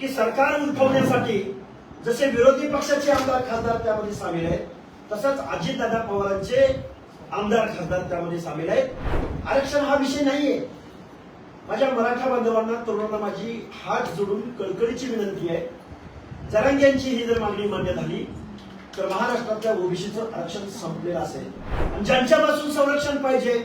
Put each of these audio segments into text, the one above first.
की सरकार उठवण्यासाठी जसे विरोधी पक्षाचे आमदार खासदार त्यामध्ये सामील आहेत तसंच अजितदादा पवारांचे आमदार खासदार त्यामध्ये सामील आहेत. आरक्षण हा विषय नाहीये. माझ्या मराठा बांधवांना तरुणांना माझी हात जोडून कळकळीची विनंती आहे. जरंग यांची ही जर मागणी मान्य झाली तर महाराष्ट्रातल्या ओबीसीचं आरक्षण संपलेलं असेल. आणि ज्यांच्यापासून संरक्षण पाहिजे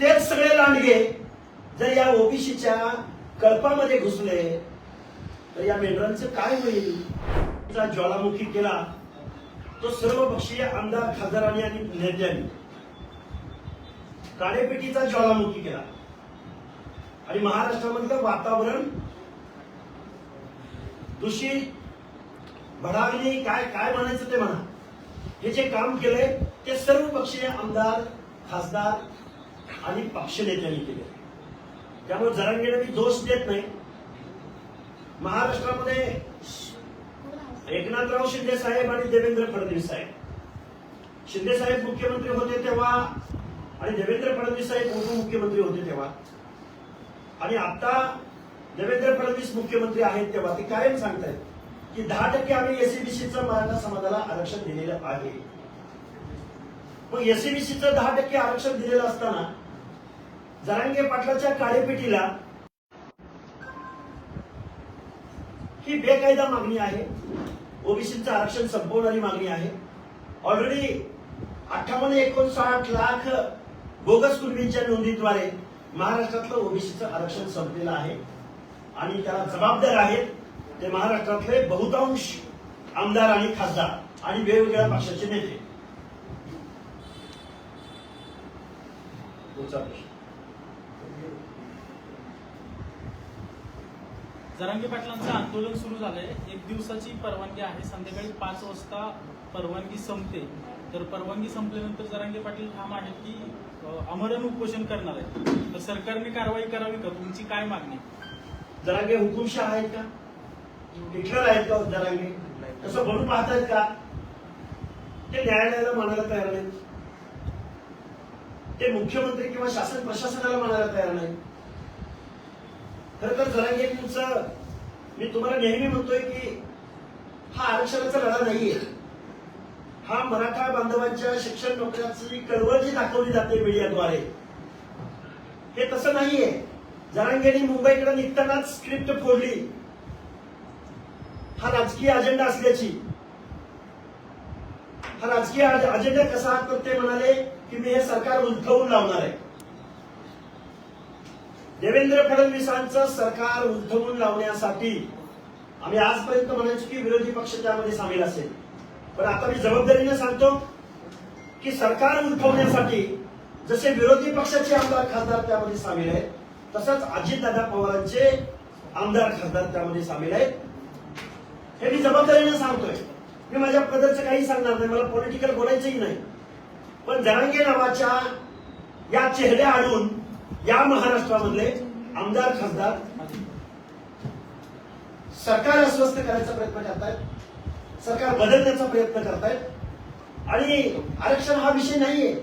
तेच सगळे लांडगे जर या ओबीसीच्या कळपामध्ये घुसले तर या मेंढरांचं काय होईल? ज्वालामुखी केला तो सर्व पक्षीय आमदार खासदारांनी आणि नेत्यांनी काळेपेटीचा ज्वालामुखी केला. आणि महाराष्ट्रामधलं वातावरण दूषित भडावणी काय काय म्हणायचं ते म्हणा. हे जे काम केलंय ते सर्व पक्षीय आमदार खासदार आणि पक्ष नेत्यांनी केले त्यामुळे जरांगेला मी दोष देत नाही. महाराष्ट्रामध्ये एकनाथराव शिंदे साहेब आणि देवेंद्र फडणवीस साहेब. शिंदे साहेब मुख्यमंत्री होते तेव्हा आणि देवेंद्र फडणवीस साहेब उपमुख्यमंत्री होते तेव्हा. आणि आता देवेंद्र फडणवीस मुख्यमंत्री आहेत तेव्हा ते कायम सांगतायत की दहा टक्के आम्ही एसीबीसीचं मराठा समाजाला आरक्षण दिलेलं आहे. मग एसीबीसीचं दहा टक्के आरक्षण दिलेलं असताना जरांगे पाटलाच्या काळेपेटीला ही बेकायदा मागणी आहे. ओबीसीचं आरक्षण संपवणारी मागणी आहे. ऑलरेडी अठ्ठावन्न एकोणसाठ लाख बोगस कुर्मींच्या नोंदीद्वारे महाराष्ट्रातलं ओबीसीचं आरक्षण संपलेलं आहे. आणि त्याला जबाबदार आहेत ते महाराष्ट्रातले बहुतांश आमदार आणि खासदार आणि वेगवेगळ्या पक्षाचे नेते पुढचा प्रश्न जरांगी पाटलांचं आंदोलन सुरू झालंय. एक दिवसाची परवानगी आहे. संध्याकाळी पाच वाजता परवानगी संपते. तर परवानगी संपल्यानंतर जरांगे पाटील ठाम आहेत की अमरण उपोषण करणार आहेत. तर सरकारने कारवाई करावी का? तुमची काय मागणी? जरांगे हुकुमशाह आहेत का? हिटलर आहेत का जरांगे? तसं म्हणून पाहतायत का? ते न्यायालयाला म्हणायला तयार नाहीत. ते मुख्यमंत्री किंवा शासन प्रशासनाला म्हणायला तयार नाही खर तर जरांगेंचं मी तुम्हाला नेहमी म्हणतोय की हा आरक्षणाचा लढा नाहीये. हा मराठा बांधवांच्या शिक्षण नोकऱ्याची कळवळ जी दाखवली जाते मीडियाद्वारे हे तसं नाहीये. जरांगेनी मुंबईकडे निघतानाच स्क्रिप्ट फोडली. हा राजकीय अजेंडा असल्याची. हा राजकीय अजेंडा कसा तर ते म्हणाले की मी हे सरकार उलथवून लावणार आहे. देवेंद्र फडणवीसांचं सरकार उलथवून लावण्यासाठी आम्ही आजपर्यंत म्हणायचो की विरोधी पक्ष त्यामध्ये सामील असेल. पण आता मी जबाबदारीने सांगतो की सरकार उलथवण्यासाठी जसे विरोधी पक्षाचे आमदार खासदार त्यामध्ये सामील आहेत तसंच अजितदादा पवारांचे आमदार खासदार त्यामध्ये सामील आहेत. हे मी जबाबदारीने सांगतोय. मी माझ्या पदरचं काही सांगणार नाही मला पॉलिटिकल बोलायचंही नाही. पण जरांगे नावाच्या या चेहऱ्या आणून या महाराष्ट्रामधले आमदार खासदार सरकार अस्वस्थ करायचा प्रयत्न करतायत. सरकार बदलण्याचा प्रयत्न करतायत. आणि आरक्षण हा विषय नाहीये.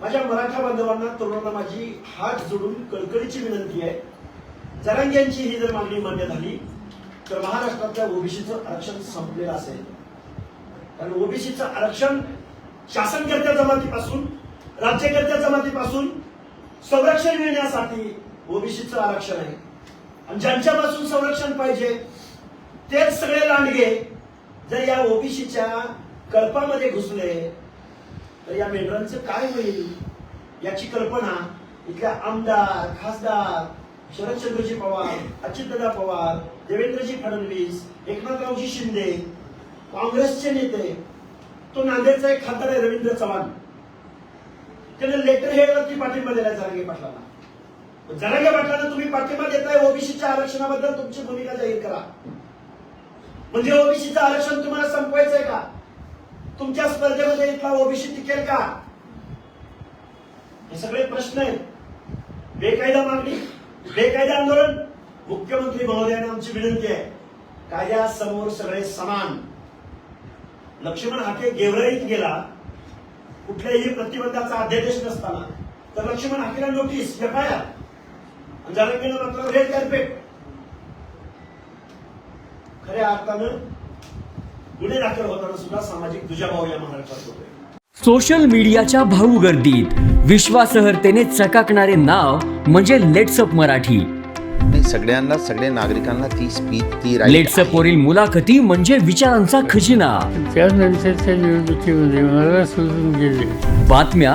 माझ्या मराठा बांधवांना तरुणांना माझी हात जोडून कळकळीची विनंती आहे. जरांग्यांची ही जर मागणी मान्य झाली तर महाराष्ट्रातल्या ओबीसीचं आरक्षण संपलेलं असेल. कारण ओबीसीचं आरक्षण शासनकर्त्या जमातीपासून राज्यकर्त्या जमातीपासून संरक्षण मिळण्यासाठी ओबीसीचं आरक्षण आहे. आणि ज्यांच्यापासून संरक्षण पाहिजे तेच सगळे लांडगे जर या ओबीसीच्या कल्पामध्ये घुसले तर या मेंढरांचं काय होईल? याची कल्पना इथल्या आमदार खासदार शरदचंद्रजी पवार अच्युतदादा पवार देवेंद्रजी फडणवीस एकनाथरावजी शिंदे काँग्रेसचे नेते तो नांदेडचा एक खासदार आहे रवींद्र चव्हाण. त्याने लेटर हेडवरती पाठिंबा दिला जरांगे पाटलांना. जरांगे पाटलांना तुम्ही पाठिंबा देताय ओबीसीच्या आरक्षणाबद्दल तुमची भूमिका जाहीर करा. म्हणजे ओबीसीचं आरक्षण तुम्हाला संपवायचंय का? तुमच्या स्पर्धेमध्ये इथला ओबीसी टिकेल का? हे सगळे प्रश्न आहेत. बेकायदा मागणी बेकायदा आंदोलन. मुख्यमंत्री महोदयांना आमची विनंती आहे कायद्यासमोर सगळे समान. लक्ष्मण हाके गेवराईत गेला कुठल्याही प्रतिबंधाचा अध्यादेश नसताना. तर लक्ष्मण हाकेला नोटीस एफ आय आर जरांगेनं मात्र रेड कार्पेट मोठ्या अर्थानं गुन्हे दाखल होताना सुद्धा सामाजिक दुजाभाव या महाराष्ट्रात होतोय. सोशल मीडियाच्या भाऊ गर्दीत विश्वासार्हतेने चकाकणारे नाव म्हणजे लेट्सअप मराठी. नाही सगळ्यांना सगळ्या नागरिकांना ती स्पीच ती right लेट्सअप. वरील मुलाखती म्हणजे विचारांचा खजिना. त्यानंतरच्या निवडणुकीमध्ये मला सोडून गेले. बातम्या